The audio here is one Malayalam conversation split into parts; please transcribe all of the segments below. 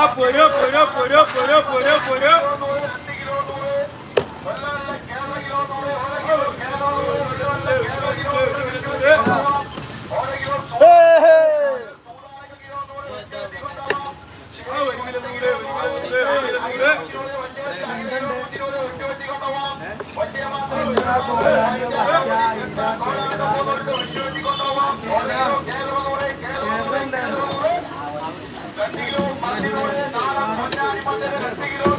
ആ പൊരോ പൊരോ പൊരോ പൊരോ പൊരോ പൊരോ ആ, ഒരു കിലോ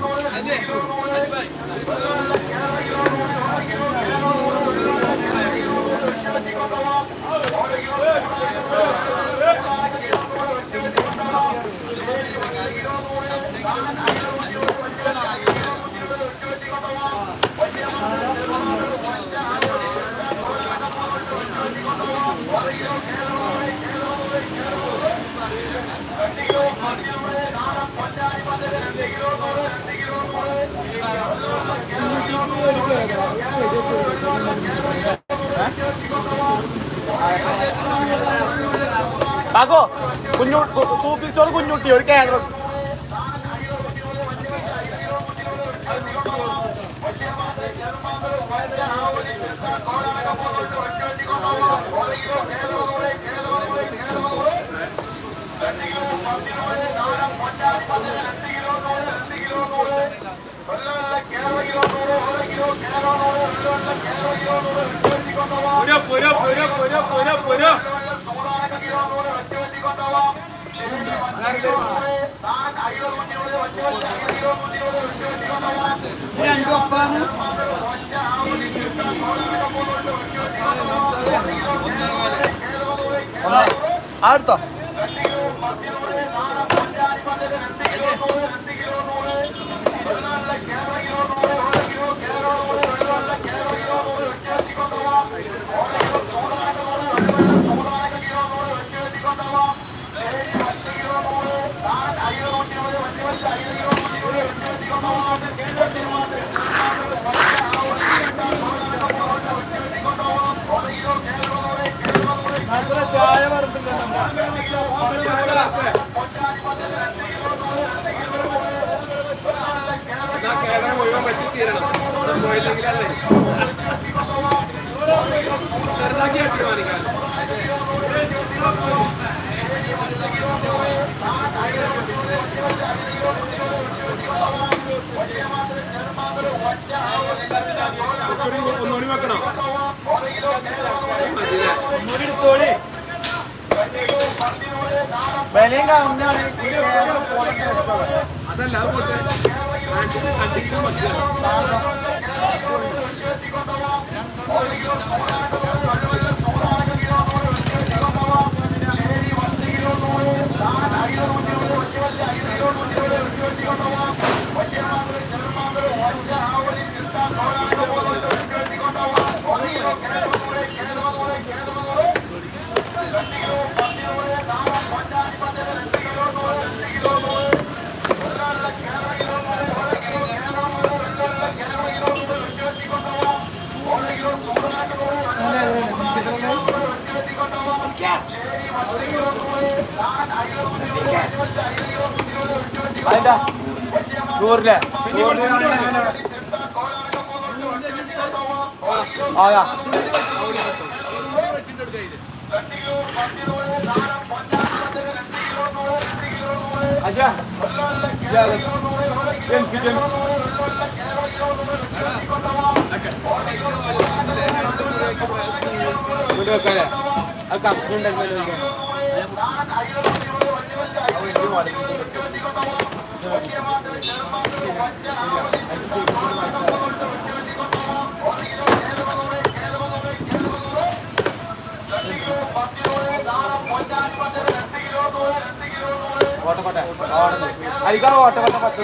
കാക്കോ കുഞ്ഞു സൂപ്പി കുഞ്ഞുട്ടി ഒരു കേന്ദ്രം പൊരോ പൊരോ പൊരോ പൊരോ പൊരോ പൊരോ അടുത്തോ ചായ കേരളം മുഴുവൻ പറ്റിത്തീരണം പോയില്ലെങ്കിലല്ലേ ചെറുതാക്കി അട്ടിമാനിക്കാൻ പോലത്തെ ഇഷ്ടമാണ് അതല്ല അത് പോട്ടെ കണ്ടീഷൻ മതിയാണ് അതിന്റെ നൂറില്ലേ ആയാ ജെൻസി ജെൻസി ഇവിടെ വെക്കാല്ലേ അത് കപ്പുണ്ടെങ്കിൽ ഓട്ടക്കോട്ടെ അരിക്കാ ഓട്ടക്കോട്ടെ പത്ത്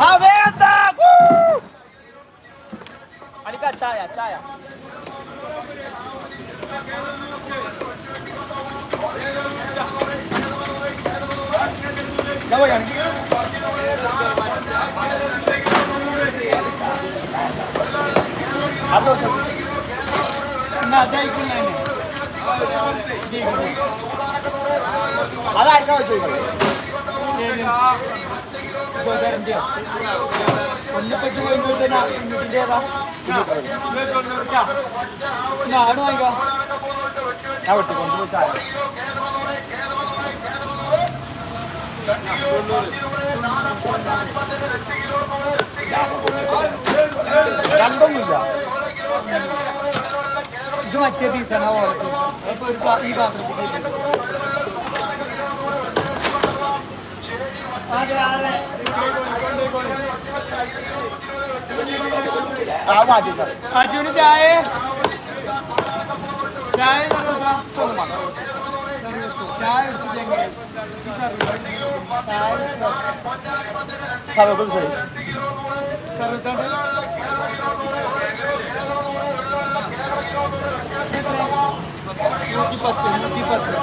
ആ വാങ്ങിക്കോ ആ വേണ്ട അനിക്ക ചായ ചായ ഞാൻ പോയി അത് അതായിരിക്കാം ചോദിക്കുന്നത് ഒന്നിപ്പറ്റി കഴിഞ്ഞാ നാട് വാങ്ങിക്കോ ഞാൻ വിട്ടു കൊണ്ടുപോയി ചായ. രണ്ടൊന്നുമില്ല. ഇത് മറ്റേ പീസാണ് ആ ഓല പീസ് ഈ പാത്രത്തിൽ ഇട്ടിട്ട്. ആ മാറ്റിട്ടാണ് അർജുന് ചായ ചായ തരുവാ. ചായ കുടിച്ച് ചെങ്ങായി. ഈ സർവത്ത്. ചായ കുടിച്ച് സർവതും ശരി സർവത്തോണ്ട് നൂറ്റി പത്ത് നൂറ്റി പത്ത്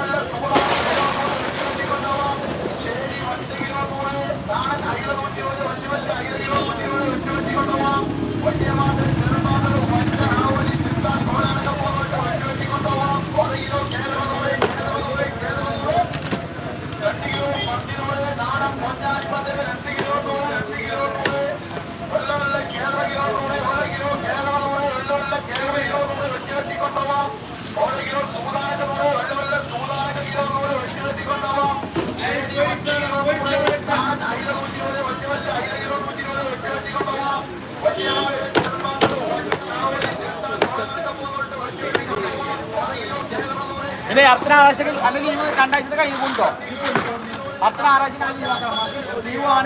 പിന്നെ അടുത്ത ഞായറാഴ്ച അല്ലെങ്കിൽ രണ്ടാഴ്ചത്തെ കഴിഞ്ഞ് കൊണ്ടോ? അത്ര ഞായറാഴ്ച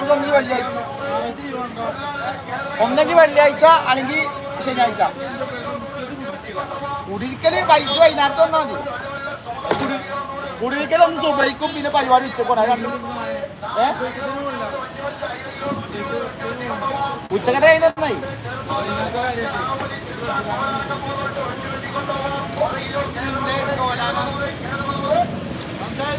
ഒന്നെങ്കിൽ വെള്ളിയാഴ്ച. ഒന്നെങ്കിൽ വെള്ളിയാഴ്ച അല്ലെങ്കിൽ ശനിയാഴ്ച. കുടിയിരിക്കൽ വൈകിട്ട് വൈകുന്നേരത്ത് വന്നാൽ മതി. കുടി- കുടിയിരിക്കൽ ഒന്ന് സുബൈക്കും പിന്നെ പരിപാടി ഉച്ചക്കോടെ അത് രണ്ടും. ഏ? ഉച്ചക്കത്തെ കഴിഞ്ഞായി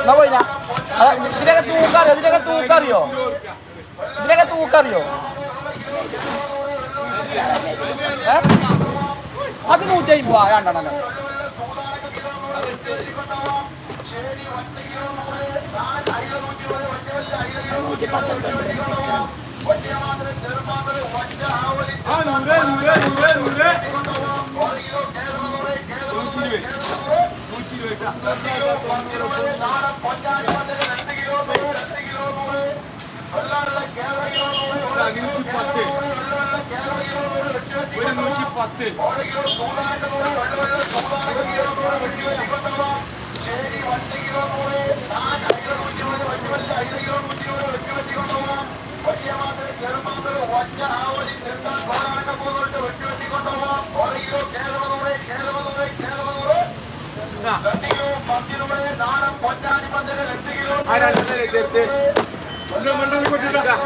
എന്നാ പോയില്ല ഇതിനൊക്കെ തൂക്കറിയോ ഇതിനൊക്കെ തൂക്കറിയോ ഇതിനൊക്കെ തൂക്കറിയോ ഏ? അത് നൂറ്റി അമ്പത് രണ്ടെണ്ണം ആ നൂറ് നൂറ് നൂറ് നൂറ് നൂറ്റി ഇരുപത് നൂറ്റി പത്ത് ഒരു നൂറ്റി പത്ത്. ആ രണ്ടെണ്ണം ചേർത്ത് മണ്ടലിൽ കൊട്ടിട്ടാ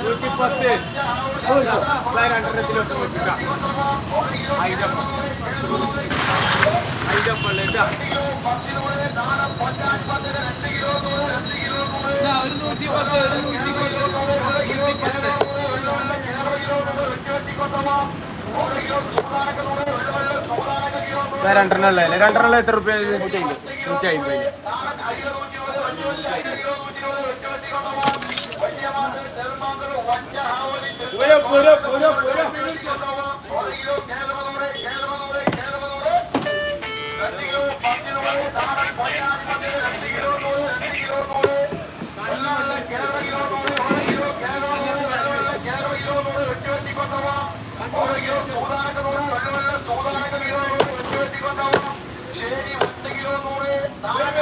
നൂറ്റി പത്ത് രണ്ടെണ്ണത്തിലൊക്കെ വെച്ചിട്ടാ ഐഡം ഐഡം പള്ളിട്ടാ രണ്ടെണ്ണല്ലേ പത്ത് ഒരു നൂറ്റി പത്ത് നൂറ്റി പത്ത് രണ്ടെണ്ണം അല്ലേ രണ്ടെണ്ണം എത്ര റുപ്യ നൂറ്റി അമ്പത് നൂറ്റി അമ്പത് പോരാ പോരാ പോരാ പോരാ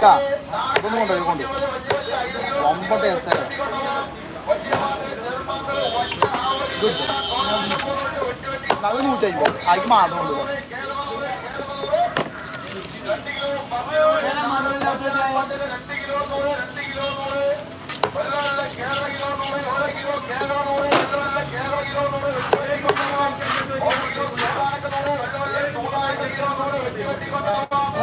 ഇക്കാ ഇതൊന്നും കൊണ്ടോ ഇത് കൊണ്ട്. കിലോ ടേസ്റ്റ് കിലോ നൂറ്റി കിലോ അതിക്ക് മാത്രം കിലോ കേരള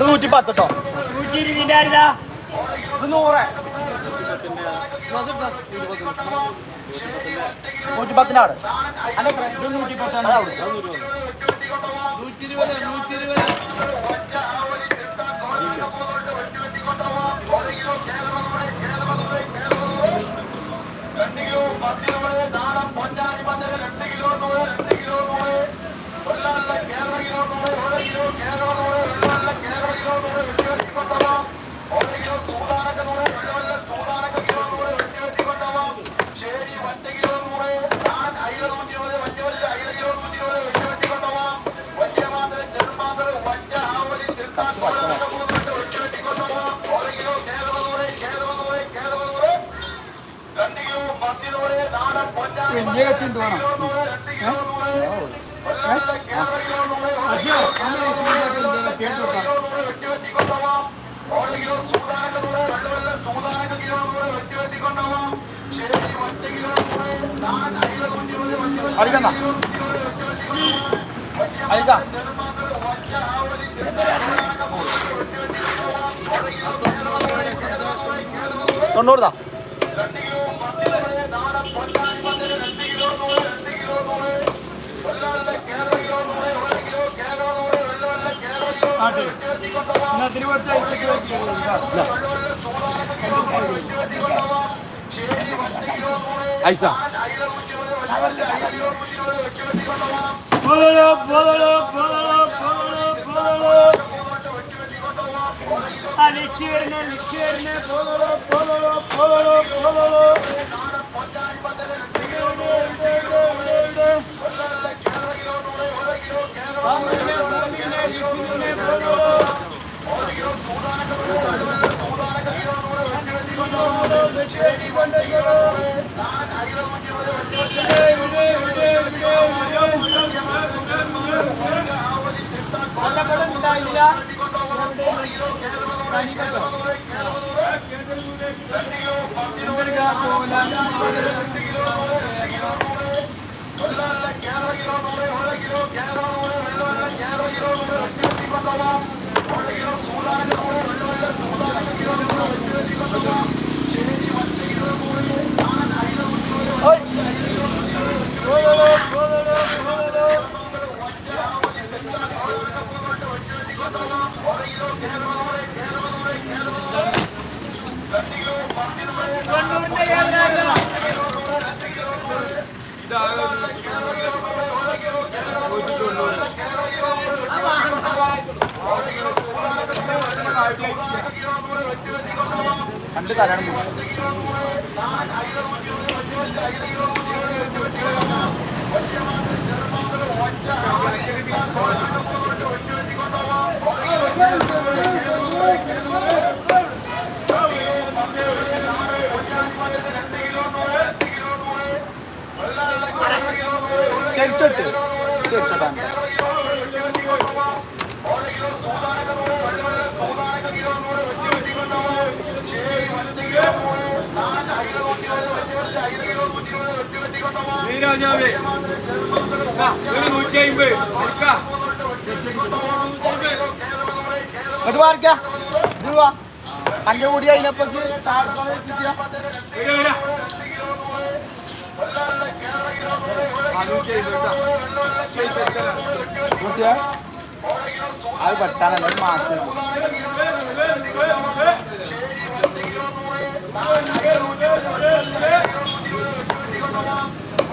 നൂറ്റി പത്ത് കേട്ടോ ഇത് നൂറ് നൂറ്റി പത്തിനാട് അല്ല എത്ര ഇത് നൂറ്റി പത്താണ് വലിയ കത്തിണ്ട് വേണം അടിക്കന്ന അടിക്ക. തൊണ്ണൂറ് വെക്കുക ഐസ. പോലോ പോലോ പോലോ പോലോ പോലോ అని చీరను చీరను పొలలు పొలలు పొలలు పొలలు நான் அகில രണ്ട് തരാണ് മൂന്ന് ചെരിച്ചോട്ട് ചെരിച്ചോട്ടാണ് നീരാജാവേ ഒരു നൂറ്റി അമ്പത് പാടിക്ക ഇതുവാ. അന്റെ കൂടി അതിനപ്പോ ചാടിച്ചാ വരാ വരാ. ആ, നൂറ്റി അമ്പത് കേട്ടോ. ശരി, ശരി, ശരി. കൂട്ടിയാ അത് പെട്ടാനല്ല മാറ്റി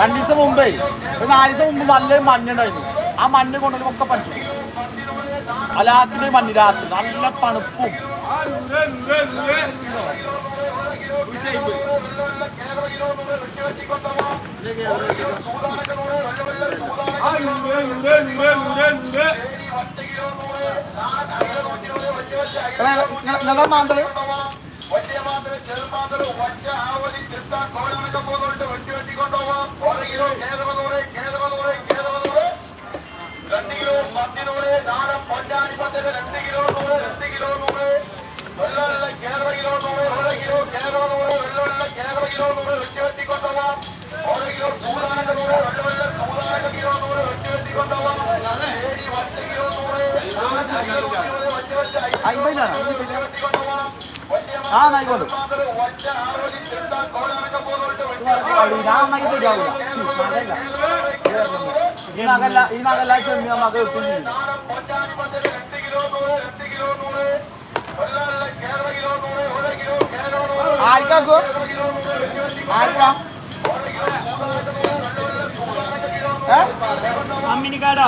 രണ്ടു ദിവസം മുമ്പേ. ഒരു നാല് ദിവസം മുമ്പ് നല്ല മഞ്ഞുണ്ടായിരുന്നു. ആ മഞ്ഞ് കൊണ്ടുവന്ന് ഒക്കെ പഠിച്ചു രാത്രി മഞ്ഞ് രാത്രി. നല്ല തണുപ്പും. ആ, നൂറ്, നൂറ്, നൂറ്. നൂറ്റി അമ്പത്. ആ, നൂറ്, നൂറ്, നൂറ്, നൂറ്, നൂറ്. നിങ്ങളുടെ മാന്തൾ അമ്പതിലാണ് ആ നായിക്കോട്ടെ ഞാൻ നന്നായി ശരിയാവില്ല മകല്ല ഈ ನಾಯಿಗಳು ಇವಾಗೆಲ್ಲ ಇವಾಗೆಲ್ಲ ಮಗಳು ತುಂಬಿ ಆಯ್ತಾ ಗೋ ಆಯ್ತಾ ಅಮ್ಮಿನಿ ಕಾಡ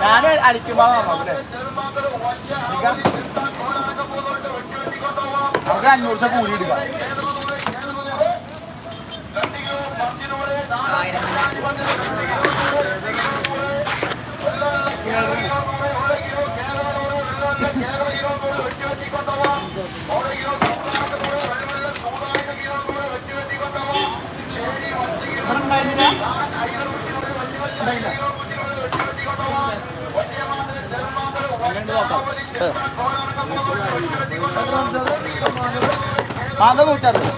ഞാൻ അടിക്കുമ്പോൾ നമുക്ക് അഞ്ഞൂറ് ദിവസം കൂലി എടുക്കാം ഇവിടെ ഉണ്ടായിരുന്നില്ല? മാന്ത നൂറ്ററുപത്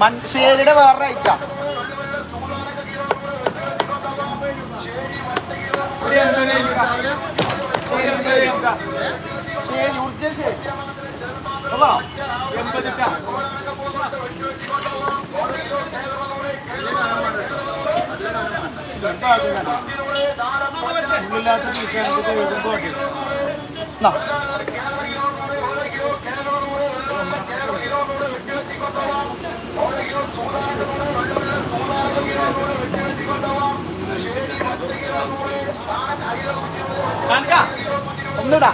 മഞ്ചേരിയുടെ വേറെ ഐറ്റാ പീസ് എടുത്തിട്ട് എഴുതുമ്പോൾ. എന്നാ കാണിക്കാ ഒന്നിടാ.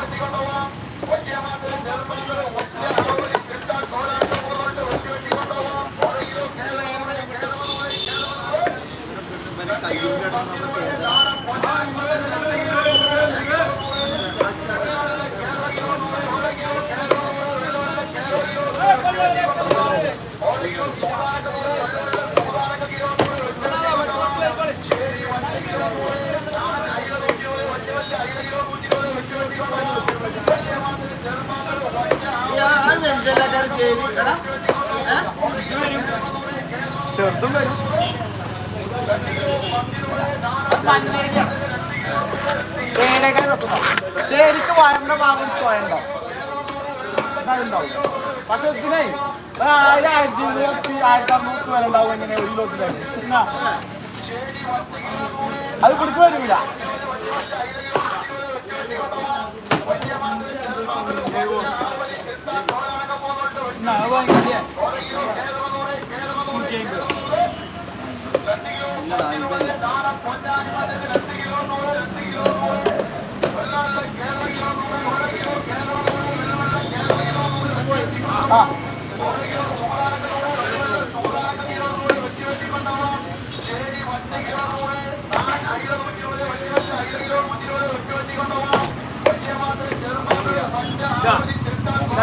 ചെറുതും വരും ശേനേക്കാൾ രസമുണ്ടാവും ശരിക്ക് വരണ്ട ഭാഗം ചോയുണ്ടാവും ഉണ്ടാവും പക്ഷെ ഇതിനെ ആയിരം ആയിരത്തി ഇരുന്നൂറ്റി ആയിരത്തി അറുന്നൂറ് വില ഉണ്ടാവും ഇങ്ങനെ ഒരു കിലോത്തിനാണ് അത് പിടിക്ക് വരില്ല Thank അത് അമ്പത്. ആ ഇതാ, ഇതാ എഴുപതിന്റെ ഒപ്പം ഇട്ടാ, എഴുപതിന്റെ ഒപ്പം. ഇതാ, ഇത് ഇതിന്റെ ഒപ്പം. ഇത് ഇതാ. ഇതാ, ഇത് നൂറ്റി ഇരുപത്. ഇതാ, ഇത് നൂറ്റി ഇരുപത്. ഇതാ, അതൊരു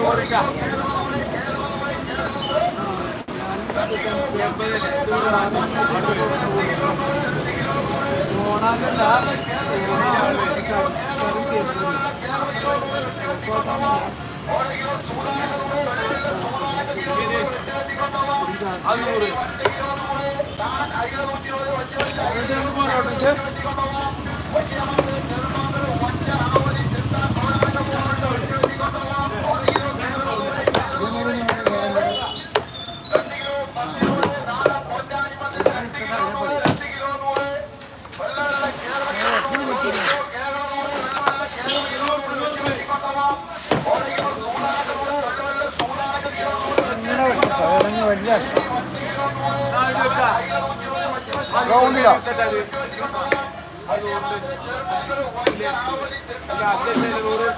ഒരു നൂറ് ഇട്ടാ. എൺപതല്ലേ? ഇത് ഒരു ഓണാക്കല്ല ഇത് അത് നൂറ് ഇങ്ങനെ വെച്ചിട്ട് വലിയ ആ, ഇത് വെക്കാ. അത് റൗണ്ടിലോ? സെറ്റ് അത്. അത് ഉണ്ട്. ഇല്ലേ? ഇല്ല, അത്യാവശ്യം നൂറ്.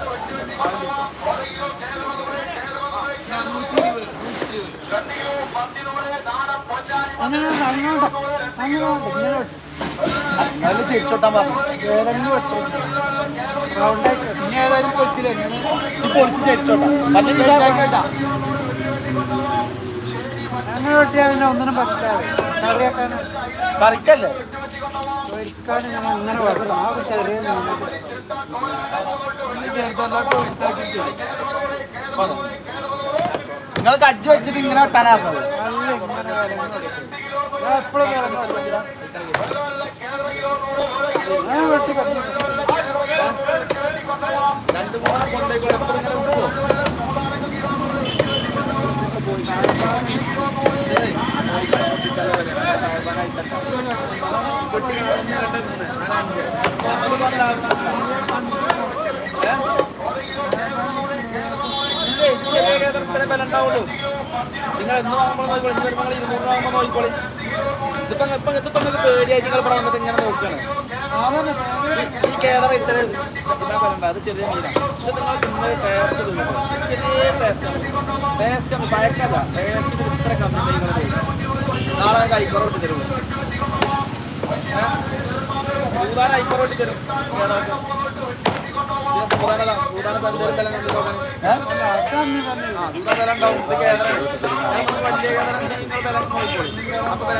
അങ്ങനെ അങ്ങോട്ട് അങ്ങോട്ട് ഇങ്ങനെ വെട്ടും നല്ല ചിരിച്ചോട്ടാൻ പറഞ്ഞു ഇനി ഏതായാലും പൊളിച്ചില്ല? ഇങ്ങനെ ഇത് പൊളിച്ച് ചരിച്ചോട്ടാ. പക്ഷെ ഈ സാധനം കേട്ടാ അങ്ങനെ വെട്ടിയാൽ പിന്നെ ഒന്നിനും പറ്റില്ലാതെ കറിയാക്കാൻ കറിക്കല്ലേ? ഒരിക്കാൻ ഇങ്ങനെ അങ്ങനെ വെട്ടണം ആ ചെറിയ മീനൊക്കെ ചെറുതല്ലാത്ത ഇതാക്കിയിട്ട് വന്നോ. നിങ്ങൾ കജ്ജ് വെച്ചിട്ട് ഇങ്ങനെ വെട്ടാനായിരുന്നത് രണ്ട് മൂന്ന് കൊണ്ടേക്കൂടെ എപ്പോഴും ഇങ്ങനെ വിട്ടുവോ ഇല്ലേ, ഇത് ചെറിയ വില ഉണ്ടാവുള്ളൂ. നിങ്ങൾ എന്ന് വാങ്ങുമ്പോൾ നോക്കിക്കോളി ഇനി വരുമ്പോൾ ഇരുന്നൂറ് വാങ്ങുമ്പോൾ നോക്കിക്കോളി. ഇതിപ്പോ ഇപ്പൊ ഇതിപ്പോ നിങ്ങൾക്ക് പേടിയായിട്ട് നിങ്ങൾ ഇവിടെ വന്നിട്ട് ഇങ്ങനെ നോക്കുകയാണ് ഈ- കേദറ ഇത്ര ഇതാ വരണ്ട അത് ചെറിയ മീനാണ് ഇത് നിങ്ങൾ തിന്നത് ടേസ്റ്റ് തിന്നത് ചെറിയ ടേസ്റ്റാണ് ടേസ്റ്റ് ഭയക്കല്ല ടേസ്റ്റിന് ഇത്ര കമ്മി നിങ്ങൾ നാളെ കൈക്കുറവ് ഇട്ട് തരും. ഭൂതാന ഐക്കുറവ് ഇട്ട് തരും. തന്നെ വില ഉണ്ടാവും. ഇത് നമുക്ക് വലിയ ഉണ്ടെങ്കിൽ നിങ്ങൾ വില നോക്കിക്കോളി. അപ്പൊ വില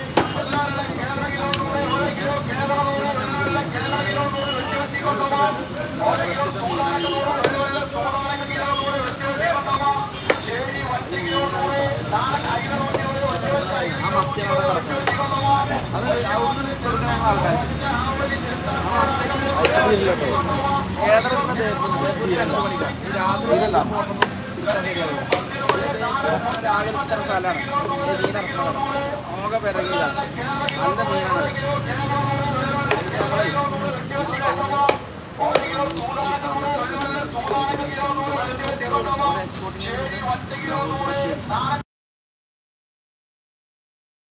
ആകെ പിറകിലാണ് നല്ല മീനാണ് നമ്മളെ നാല്